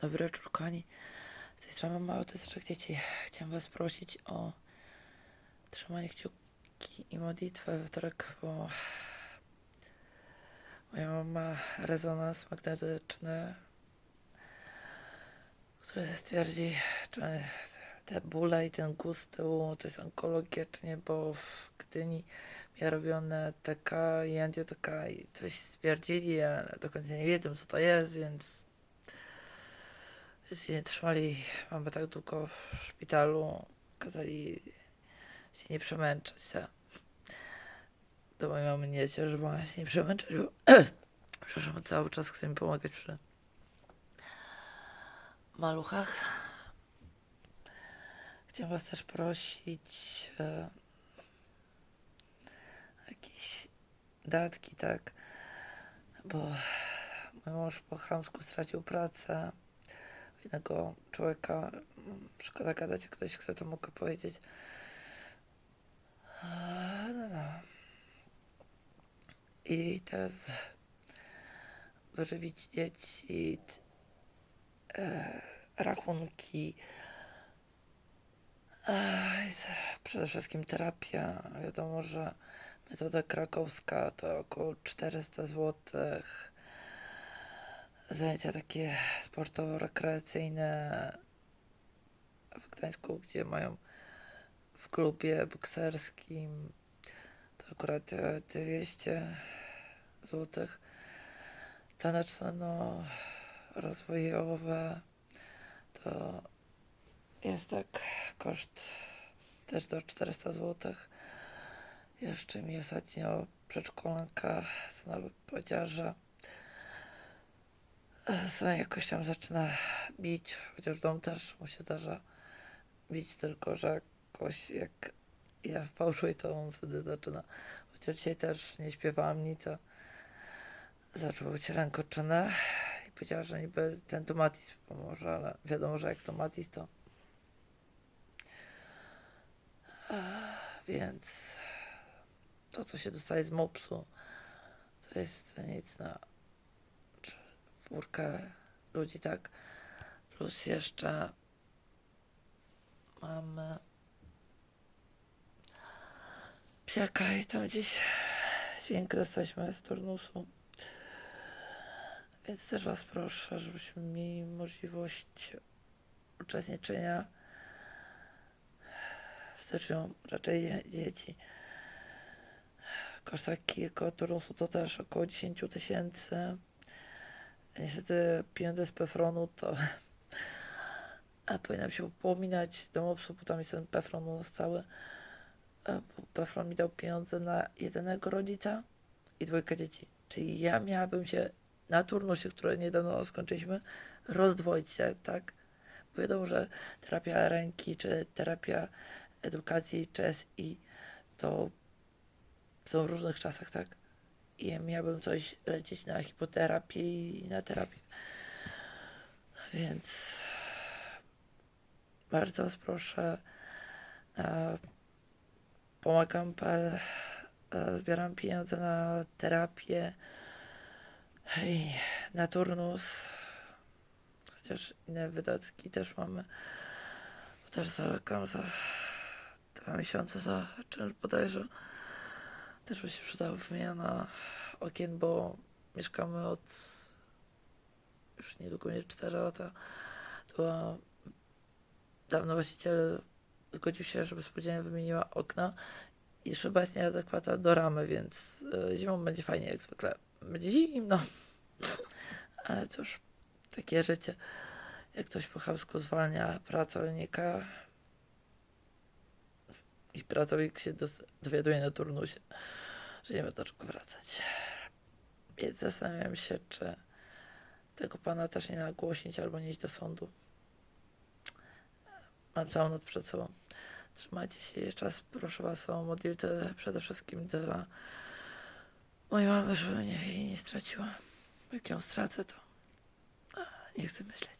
Dobry wieczór, kochani. Z tej strony mamy autystycznych dzieci. Chciałem was prosić o trzymanie kciuki i modlitwę we wtorek, bo moja mama ma rezonans magnetyczny, który stwierdzi, czy te bóle i ten guz z tyłu to jest onkologia, czy nie, bo w Gdyni miała robione TK i antyTK i coś stwierdzili, ale do końca nie wiedzą, co to jest, więc się nie trzymali mamy tak długo w szpitalu. Kazali się nie przemęczać. Ta. Do mojej mamy nie że ma się nie przemęczać, bo przepraszam, cały czas chcę mi pomagać przy maluchach. Chciałem was też prosić e, jakieś datki, tak, bo mój mąż po chamsku stracił pracę innego człowieka. Szkoda gadać, jak ktoś chce, to mogę powiedzieć. No, no. I teraz wyżywić dzieci, e, rachunki, przede wszystkim terapia. Wiadomo, że metoda krakowska to około 400 złotych zajęcia takie sportowo-rekreacyjne w Gdańsku, gdzie mają w klubie bokserskim to akurat e, 200 złotych. Taneczne, no, rozwojowe to jest tak koszt też do 400 złotych. Jeszcze mi ostatnio przedszkolanka nawet powiedziała, że jakoś tam zaczyna bić, chociaż w domu też mu się zdarza bić, tylko że jakoś jak ja fałszuję, to on wtedy zaczyna. Chociaż dzisiaj też nie śpiewałam nic, a zaczął być rękoczynę i powiedziała, że niby ten tomatis pomoże, ale wiadomo, że jak tomatis to... Więc to, co się dostaje z mopsu, to jest nic na czwórkę ludzi, tak? Plus jeszcze mamy psiaka i tam gdzieś dźwięk dostaliśmy z turnusu. Więc też Was proszę, żebyśmy mieli możliwość uczestniczenia w styczniu raczej dzie- dzieci. Koszt takiego turnusu to też około 10 tysięcy. Niestety pieniądze z Pefronu to a powinnam się upominać do MOPS-u, bo tam jest ten Pefron cały. Bo Pefron mi dał pieniądze na jednego rodzica i dwójkę dzieci. Czyli ja miałabym się na turnusie, które niedawno skończyliśmy, rozdwoić się, tak? Bo wiadomo, że terapia ręki, czy terapia edukacji, czy SI, to są w różnych czasach, tak? I miałbym coś lecieć na hipoterapię i na terapię. Więc bardzo Was proszę, na pomagam.pl e, zbieram pieniądze na terapię i na turnus, chociaż inne wydatki też mamy. Też zalegam za dwa miesiące za czynsz bodajże. Też by się przydała wymiana okien, bo mieszkamy od już niedługo nie 4 lata. To dawno właściciel zgodził się, żeby spółdzielnia wymieniła okna i szyba jest nieadekwatna do ramy, więc y, zimą będzie fajnie jak zwykle. Będzie zimno. Ale cóż, takie życie. Jak ktoś po chamsku zwalnia pracownika pracownik się dowiaduje na turnusie, że nie ma do czego wracać. Więc zastanawiam się, czy tego pana też nie nagłośnić albo nie iść do sądu. Mam całą noc przed sobą. Trzymajcie się. Jeszcze raz proszę was o modlitwę przede wszystkim dla mojej mamy, żeby mnie jej nie straciła. Jak ją stracę, to nie chcę myśleć.